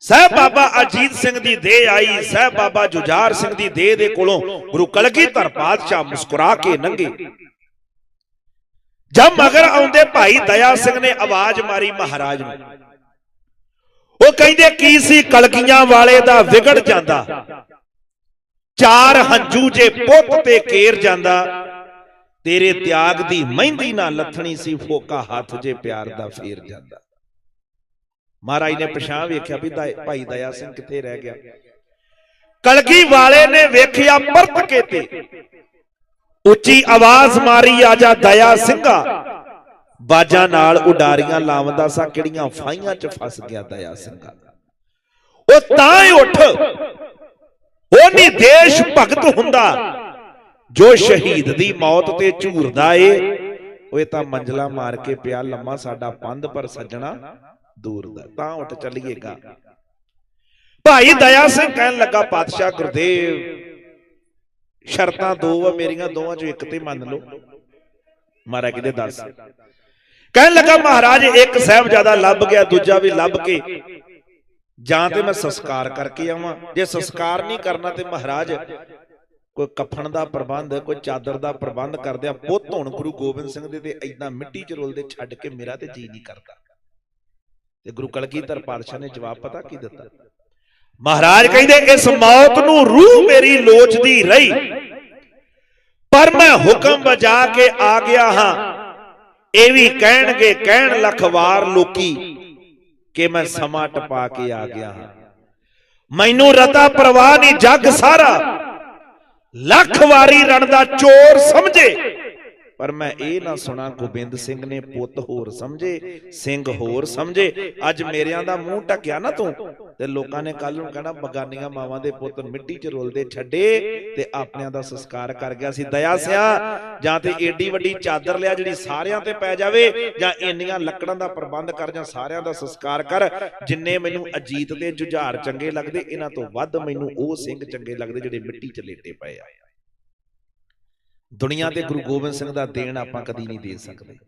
ਸਹਿਬ ਬਾਬਾ ਅਜੀਤ ਸਿੰਘ ਦੀ ਦੇਹ ਆਈ ਸਹਿਬ ਬਾਬਾ ਜੁਝਾਰ ਸਿੰਘ ਦੀ ਦੇਹ ਦੇ ਕੋਲੋਂ ਗੁਰੂ ਕਲਗੀਧਰ ਪਾਤਸ਼ਾਹ ਮੁਸਕਰਾ ਕੇ ਲੰਘੇ ਜਦ ਮਗਰ ਆਉਂਦੇ ਭਾਈ ਦਇਆ ਸਿੰਘ ਨੇ ਆਵਾਜ਼ ਮਾਰੀ ਮਹਾਰਾਜ ਨੂੰ। ਉਹ ਕਹਿੰਦੇ ਕੀ ਸੀ ਕਲਗੀਆਂ ਵਾਲੇ ਦਾ ਵਿਗੜ ਜਾਂਦਾ? ਚਾਰ ਹੰਝੂ ਜੇ ਪੁੱਤ ਤੇ ਕੇਰ ਜਾਂਦਾ। ਤੇਰੇ ਤਿਆਗ ਦੀ ਮਹਿੰਦੀ ਨਾ ਲੱਥਣੀ ਸੀ ਫੋਕਾ ਹੱਥ ਜੇ ਪਿਆਰ ਦਾ ਫੇਰ ਜਾਂਦਾ। ਮਹਾਰਾਜ ਨੇ ਪਛਾਣ ਵੇਖਿਆ ਵੀ ਭਾਈ ਦਇਆ ਸਿੰਘ ਕਿੱਥੇ ਰਹਿ ਗਿਆ। ਕਲਗੀ ਵਾਲੇ ਨੇ ਵੇਖਿਆ ਪਰਤ ਕੇ ਤੇ। ਉੱਚੀ ਆਵਾਜ਼ ਮਾਰੀ ਆਜਾ ਦਇਆ ਸਿੰਘਾ। ਬਾਜਾਂ ਨਾਲ ਉਡਾਰੀਆਂ ਲਾਵਦਾ ਸਾ ਕਿਹੜੀਆਂ ਫਾਈਆਂ 'ਚ ਫਸ ਗਿਆ ਦਇਆ ਸਿੰਘਾ। ਉਹ ਤਾਂ ਹੀ ਉੱਠ। ਉਹ ਨਹੀਂ ਦੇਸ਼ ਭਗਤ ਹੁੰਦਾ। ਜੋ ਸ਼ਹੀਦ ਦੀ ਮੌਤ ਤੇ ਝੂਰਦਾ ਏ। ਉਹ ਇਹ ਤਾਂ ਮੰਜ਼ਲਾ ਮਾਰ ਕੇ ਪਿਆ ਲੰਮਾ ਸਾਡਾ ਪੰਧ ਪਰ ਸੱਜਣਾ। ਦੂਰ ਦਾ ਤਾਂ ਉੱਠ ਚੱਲੀਏਗਾ ਭਾਈ ਦਇਆ ਸਿੰਘ ਕਹਿਣ ਲੱਗਾ ਪਾਤਸ਼ਾਹ ਗੁਰਦੇਵ ਸ਼ਰਤਾਂ ਦੋ ਆ ਮੇਰੀਆਂ ਦੋਵਾਂ ਚੋਂ ਇੱਕ ਤੇ ਮੰਨ ਲਓ। ਮਹਾਰਾਜ ਕਿਤੇ ਦੱਸ। ਕਹਿਣ ਲੱਗਾ ਮਹਾਰਾਜ ਇੱਕ ਸਾਹਿਬਜ਼ਾਦਾ ਲੱਭ ਗਿਆ ਦੂਜਾ ਵੀ ਲੱਭ ਕੇ। ਜਾਂ ਤੇ ਮੈਂ ਸੰਸਕਾਰ ਕਰਕੇ ਆਵਾਂ। ਜੇ ਸੰਸਕਾਰ ਨਹੀਂ ਕਰਨਾ ਤੇ ਮਹਾਰਾਜ ਕੋਈ ਕਫਨ ਦਾ ਪ੍ਰਬੰਧ ਕੋਈ ਚਾਦਰ ਦਾ ਪ੍ਰਬੰਧ ਕਰਦਿਆਂ ਪੁੱਤ ਹੁਣ ਗੁਰੂ ਗੋਬਿੰਦ ਸਿੰਘ ਦੇ ਤੇ ਐਦਾਂ ਮਿੱਟੀ ਚ ਰੋਲਦੇ ਛੱਡ ਕੇ ਮੇਰਾ ਤੇ ਜੀ ਨਹੀਂ ਕਰਦਾ। ਤੇ ਗੁਰੂ ਕਲਗੀਧਰ ਪਾਤਸ਼ਾਹ ਨੇ ਜਵਾਬ ਪਤਾ ਕੀ ਦਿੱਤਾ? ਮਹਾਰਾਜ ਕਹਿੰਦੇ, ਇਸ ਮੌਤ ਨੂੰ ਰੂਹ ਮੇਰੀ ਲੋਚਦੀ ਰਹੀ। ਪਰ ਮੈਂ ਹੁਕਮ ਵਜਾ ਕੇ ਆ ਗਿਆ ਹਾਂ। ਇਹ ਵੀ ਕਹਿਣਗੇ, ਕਹਿਣ ਲੱਖ ਵਾਰ ਲੋਕੀ ਕਿ ਮੈਂ ਸਮਾਂ ਟਪਾ ਕੇ ਆ ਗਿਆ ਹਾਂ। ਮੈਨੂੰ ਰਤਾ ਪ੍ਰਵਾਹ ਨਹੀਂ ਜੱਗ ਸਾਰਾ। ਲੱਖ ਵਾਰੀ ਰਣ ਦਾ ਚੋਰ ਸਮਝੇ। ਪਰ ਮੈਂ ਇਹ ਨਾ ਸੁਣਾ ਗੋਬਿੰਦ ਸਿੰਘ ਨੇ ਪੁੱਤ ਹੋਰ ਸਮਝੇ ਸਿੰਘ ਹੋਰ ਸਮਝੇ। ਅੱਜ ਮੇਰਿਆਂ ਦਾ ਮੂੰਹ ਢੱਕਿਆ ਨਾ ਤੂੰ। ਤੇ। ਲੋਕਾਂ ਨੇ ਕੱਲ ਨੂੰ ਕਹਿਣਾ ਬਗਾਨੀਆਂ ਮਾਵਾਂ ਦੇ ਪੁੱਤ ਮਿੱਟੀ 'ਚ ਰੋਲਦੇ ਛੱਡੇ ਤੇ ਆਪਣਿਆਂ ਦਾ ਸੰਸਕਾਰ ਕਰ ਗਿਆ ਸੀ। ਦਇਆ ਸਿਆ ਜਾਂ ਤੇ ਏਡੀ ਵੱਡੀ ਚਾਦਰ ਲਿਆ ਜਿਹੜੀ ਸਾਰਿਆਂ ਤੇ ਪੈ ਜਾਵੇ ਜਾਂ ਇੰਨੀਆਂ ਲੱਕੜਾਂ ਦਾ ਪ੍ਰਬੰਧ ਕਰ ਜਾਂ ਸਾਰਿਆਂ ਦਾ ਸੰਸਕਾਰ ਕਰ। ਜਿੰਨੇ ਮੈਨੂੰ ਅਜੀਤ ਤੇ ਜੁਝਾਰ ਚੰਗੇ ਲੱਗਦੇ ਇਹਨਾਂ ਤੋਂ ਵੱਧ ਮੈਨੂੰ ਉਹ ਸਿੰਘ ਚੰਗੇ ਲੱਗਦੇ ਜਿਹੜੇ ਮਿੱਟੀ 'ਚ ਲੇਟੇ ਪਏ ਆ। ਦੁਨੀਆ ਤੇ ਗੁਰੂ ਗੋਬਿੰਦ ਸਿੰਘ ਦਾ ਦੇਣ ਆਪਾਂ ਕਦੀ ਨਹੀਂ ਦੇ ਸਕਦੇ।